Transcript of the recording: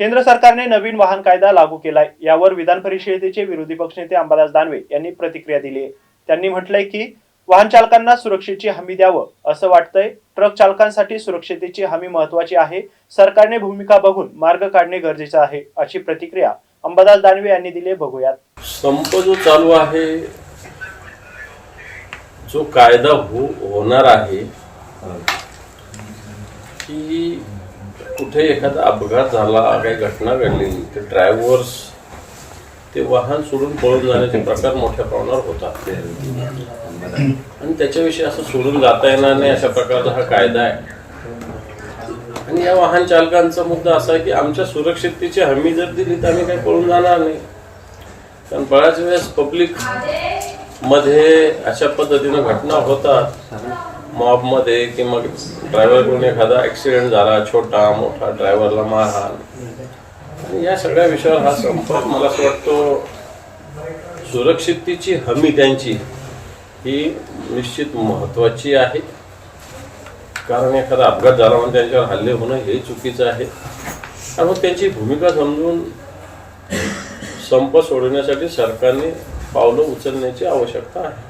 केंद्र सरकारने नवीन वाहन कायदा लागू केलाय. यावर विधान परिषदेचे विरोधी पक्षनेते अंबादास दानवे यांनी प्रतिक्रिया दिली आहे त्यांनी म्हटलंय की वाहन चालकांना सुरक्षेची हमी द्यावं असं वाटतंय. ट्रक चालकांसाठी सुरक्षतेची हमी महत्वाची आहे. सरकारने भूमिका बघून मार्ग काढणे गरजेचं आहे अशी प्रतिक्रिया अंबादास दानवे यांनी दिली बघूयात. संप जो चालू आहे जो कायदा हो होणार आहे की कुठे एखादा अपघात झाला काही घटना घडली तर ड्रायव्हर्स ते वाहन सोडून पळून जाण्याचे प्रकार मोठ्या प्रमाणावर होतात. आणि त्याच्याविषयी असं सोडून जाता येणार नाही अशा प्रकारचा हा कायदा आहे. आणि या वाहन चालकांचा मुद्दा असा आहे की आमच्या सुरक्षिततेची हमी जर दिली तर आम्ही काही पळून जाणार नाही. कारण बऱ्याच वेळेस पब्लिकमध्ये अशा पद्धतीनं घटना होतात. मॉबमध्ये की मग ड्रायव्हरकडून एखादा ॲक्सिडेंट झाला छोटा मोठा ड्रायव्हरला मारहाण. आणि या सगळ्या विषयावर हा संप मला असं वाटतो सुरक्षिततेची हमी त्यांची ही निश्चित महत्त्वाची आहे. कारण एखादा अपघात झाला म्हणून त्यांच्यावर हल्ले होणं हे चुकीचं आहे. आणि मग त्यांची भूमिका समजून संप सोडवण्यासाठी सरकारने पावलं उचलण्याची आवश्यकता आहे.